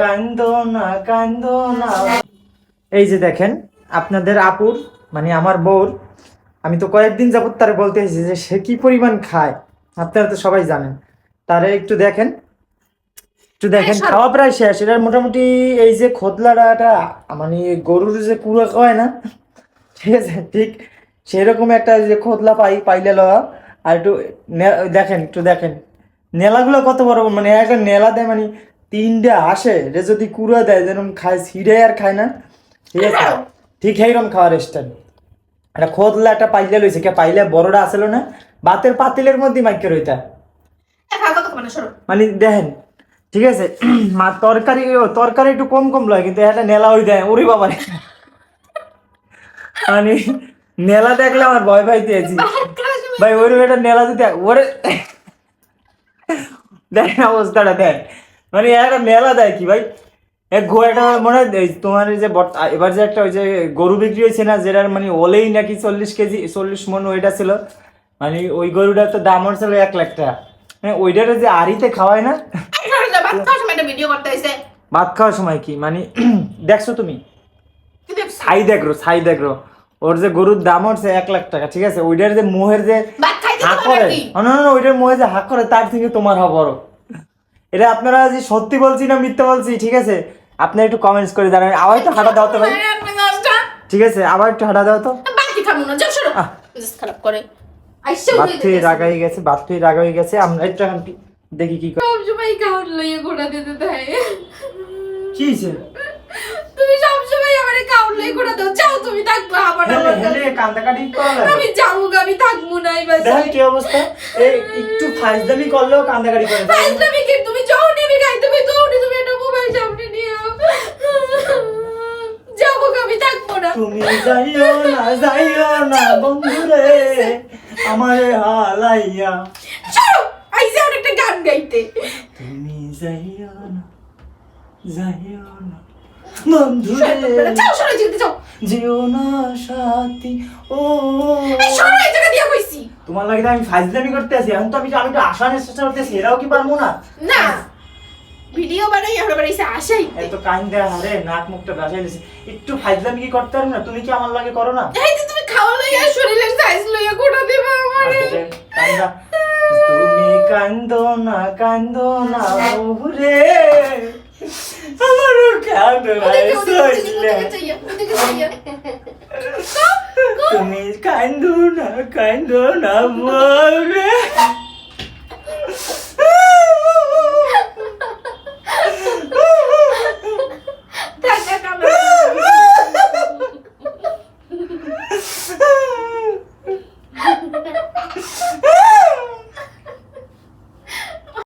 কান্দো না কান্দো না। এই যে দেখেন আপনাদের আপুর মানে আমার বউর আমি তো কয়েকদিন যাবত তারে বলতে এসেছি যে সে কি পরিমাণ খায়। আপনারা তো সবাই জানেন। তারে একটু দেখেন একটু দেখেন খাওয়া প্রায় শেষ। এটার মোটামুটি এই যে খোদলাটা মানে গরুর যে কুড়ো হয় না ঠিক আছে ঠিক সেরকম একটা যে খোদলা পাই পাইলে লওয়া। আর একটু দেখেন একটু দেখেন। নেলাগুলো কত বড় মানে একটা নেলা দেয় মানে তিনটে আসে এটা যদি কুড়ো দেয় যেরকম খায় ছিঁড়ে আর খায় না ঠিক আছে? ঠিক এইরকম খাওয়ার স্টাইল একটা খোদলা একটা পাইলে লইছে কে পাইলে বড়টা আসল না বাতের পাতিলের মধ্যে মাইকে রইতা। মানে দেখেন ঠিক আছে? মা তরকারি তরকারি একটু কম কম লয় কিন্তু এটা নেলা ওই দেয় ওরে বাবা রে। মানে নেলা দেখলে আমার ভয় ভয় দিয়েছি ভাই ওই একটা নেলা যদি ওরে দেখেন অবস্থাটা দেখ। মানে একটা মেলা দেয় কি ভাই? এক ঘো একটা মনে হয় তোমার যে এবার যে একটা ওই যে গরু বিক্রি হয়েছে না যেটার মানে ওলেই নাকি চল্লিশ কেজি চল্লিশ মন ওইটা ছিল। মানে ওই গরুটার তো দাম ছিল এক লাখ টাকা। হ্যাঁ ওইটারে যে আড়িতে খাওয়ায় না? ভাত খাওয়ার সময় কি? মানে দেখছ তুমি? ছাই দেখো ছাই দেখো ওর যে গরুর দাম হচ্ছে এক লাখ টাকা ঠিক আছে? ওইটার যে মোহের যে হাক করে না, ওইটার মোহে যে হাক করে তার থেকে তোমার হওয়া বড়। এটা আপনারা যে সত্যি বলছি না মিথ্যা বলছি ঠিক আছে? আপনারা একটু কমেন্টস করে দাঁড়ান আবার একটু হাঁটা দাও তো ভাই। ঠিক আছে আবার একটু হাঁটা দাও তো। বাকি খাব না যাও সরো। খারাপ করে। থেকে রাগা হয়ে গেছে বাদ থেকে রাগা হয়ে গেছে। আমরা একটু দেখি কি করে। সবসময় কাউর লইয়ে ঘোড়া দিতে দেয়। কি হয়েছে লইয়ে ঘোড়া দাও যাও তুমি থাকব হেলে আমার হেলে কান্দাকাটি করা আমি যাব আমি থাকব না বাসায় দেখেন কি অবস্থা। এই একটু ফাইজদামি করলেও কান্দাকাটি করে। তুমি কি? তুমি যাও নি আমি খাইতে পাই তো তুমি একটা মোবাইল সামনে নিয়ে আও। যাব আমি থাকব না। তুমি যাইও না যাইও না বন্ধুরে আমারে হালাইয়া। চলো আইসে অনেকটা গান গাইতে। তুমি যাইও না যাইও না। বন্ধুরে যাও সরো যেতে যাও। যেও না সাথী ও। এই এই জায়গা দিয়া কইছি। তোমার লাগে তো আমি ফাইজলামি করতে আছি এখন তো আমি আমি তো আসানের চেষ্টা করতেছি এরাও কি পারব না? না। ভিডিও বানাই আমরা বানাইছে আশাই। এত কান দেয়া হারে নাক মুখটা বাসাই দিছে একটু ফাইজলামি কি করতে পারব না? তুমি কি আমার লাগে করো না? এই যে তুমি খাওয়া লইয়া শরীরের সাইজ লইয়া গোটা দেবা আমারে। কান্দা তুমি কান্দো না কান্দো না ওরে। Allora cambio, ma è solo Come quando una, quando un amore